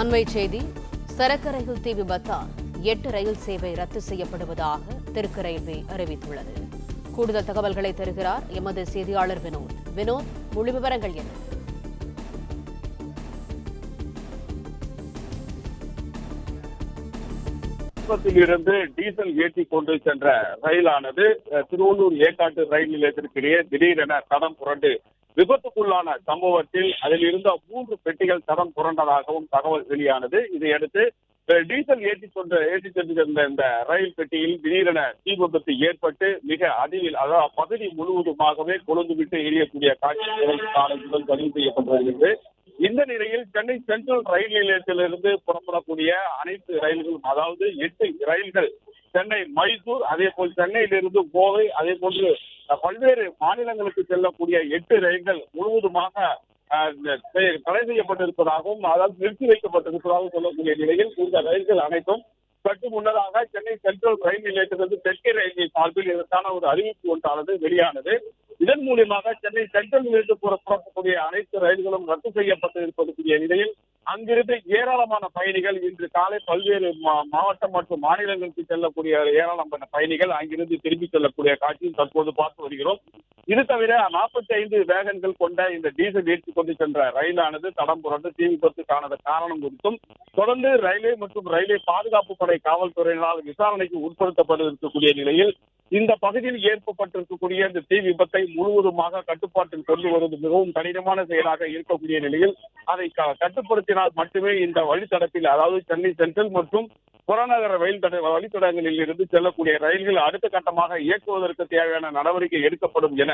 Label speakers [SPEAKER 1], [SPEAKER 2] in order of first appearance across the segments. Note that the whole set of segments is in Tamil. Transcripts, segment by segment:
[SPEAKER 1] அண்மை செய்தி சரக்கு ரயில் தீ விபத்தால் எட்டு ரயில் சேவை ரத்து செய்யப்படுவதாக தெற்கு ரயில்வே அறிவித்துள்ளது. கூடுதல் தகவல்களை தருகிறார் எமது செய்தியாளர் வினோத். வினோத் முழு விவரங்கள் என்ன?
[SPEAKER 2] இருந்து டீசல் ஏற்றி கொண்டு சென்ற ரயிலானது திருவள்ளூர் ஏற்காட்டு ரயில் நிலையத்திற்கிடையே திடீரென தடம் புரண்டு விபத்துக்குள்ளான சம்பவத்தில் அதில் இருந்த மூன்று பெட்டிகள் தடம் புரண்டதாகவும் தகவல் வெளியானது. இதையடுத்து டீசல் ஏற்றி கொண்டு ஏற்றி சென்றிருந்த இந்த ரயில் பெட்டியில் திடீரென தீ விபத்து ஏற்பட்டு மிக அதிவில் அதாவது பகுதி முழுவதுமாகவே கொழுந்துவிட்டு எரியக்கூடிய காட்சிகள் காலத்துடன் பதிவு செய்யப்பட்டு வருகிறது இந்த நிலையில் சென்னை சென்ட்ரல் ரயில் நிலையத்திலிருந்து புறப்படக்கூடிய அனைத்து ரயில்களும் அதாவது எட்டு ரயில்கள் சென்னை மைசூர் அதே போல் சென்னையிலிருந்து கோவை அதே போன்று பல்வேறு மாநிலங்களுக்கு செல்லக்கூடிய எட்டு ரயில்கள் முழுவதுமாக தடை செய்யப்பட்டிருப்பதாகவும் அதாவது நிறுத்தி வைக்கப்பட்டிருப்பதாகவும் சொல்லக்கூடிய நிலையில் இந்த ரயில்கள் அனைத்தும் சற்று முன்னதாக சென்னை சென்ட்ரல் ரயில் நிலையத்திலிருந்து தெற்கே ரயில்வே சார்பில் இதற்கான ஒரு அறிவிப்பு ஒன்றானது வெளியானது. இதன் மூலியமாக சென்னை சென்ட்ரல் சென்ட்ரலிலிருந்து புறப்படக்கூடிய அனைத்து ரயில்களும் ரத்து செய்யப்பட்டு இருக்கக்கூடிய நிலையில் அங்கிருந்து ஏராளமான பயணிகள் இன்று காலை பல்வேறு மா- மாவட்டம் மற்றும் மாநிலங்களுக்கு செல்லக்கூடிய ஏராளமான பயணிகள் அங்கிருந்து திரும்பி செல்லக்கூடிய காட்சியும் தற்போது பார்த்து வருகிறோம். இது தவிர நாற்பத்தி ஐந்து வேகன்கள் கொண்ட இந்த டீசல் ஏற்றி கொண்டு சென்ற ரயிலானது தடம் புரண்டு தீ விபத்துக்கான காரணம் குறித்தும் தொடர்ந்து ரயில்வே மற்றும் ரயில்வே பாதுகாப்பு படை காவல்துறையினால் விசாரணைக்கு உட்படுத்தப்பட்டிருக்கக்கூடிய நிலையில் இந்த பகுதியில் ஏற்பட்டிருக்கக்கூடிய இந்த தீ விபத்தை முழுவதுமாக கட்டுப்பாட்டில் கொண்டு வருவது மிகவும் கடினமான செயலாக இருக்கக்கூடிய நிலையில் அதை கட்டுப்படுத்தினால் மட்டுமே இந்த வழித்தடத்தில் அதாவது சென்னை சென்ட்ரல் மற்றும் புறநகர ரயில் தட வழித்தடங்களில் இருந்து செல்லக்கூடிய ரயில்கள் அடுத்த கட்டமாக இயக்குவதற்கு தேவையான நடவடிக்கை எடுக்கப்படும் என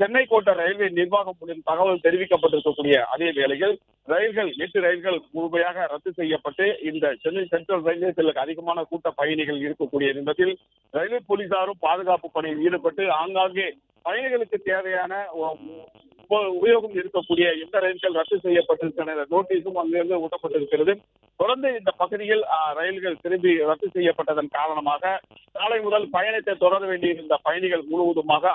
[SPEAKER 2] சென்னை கோட்ட ரயில்வே நிர்வாகம் மூலம் தகவல் தெரிவிக்கப்பட்டிருக்கக்கூடிய அதே வேளையில் ரயில்கள் எட்டு ரயில்கள் முழுமையாக ரத்து செய்யப்பட்டு இந்த சென்னை சென்ட்ரல் ரயில்வே செல்ல அதிகமான கூட்ட பயணிகள் இருக்கக்கூடிய நிமிடத்தில் ரயில்வே போலீசாரும் பாதுகாப்பு பணியில் ஈடுபட்டு ஆங்காங்கே பயணிகளுக்கு தேவையான உபயோகம் இருக்கக்கூடிய எந்த ரயில்கள் ரத்து செய்யப்பட்டிருக்கிற நோட்டீஸும் அங்கிருந்து ஊட்டப்பட்டிருக்கிறது. தொடர்ந்து இந்த பகுதியில் ரயில்கள் திரும்பி ரத்து செய்யப்பட்டதன் காரணமாக நாளை முதல் பயணத்தை தொடர வேண்டியிருந்த பயணிகள் முழுவதுமாக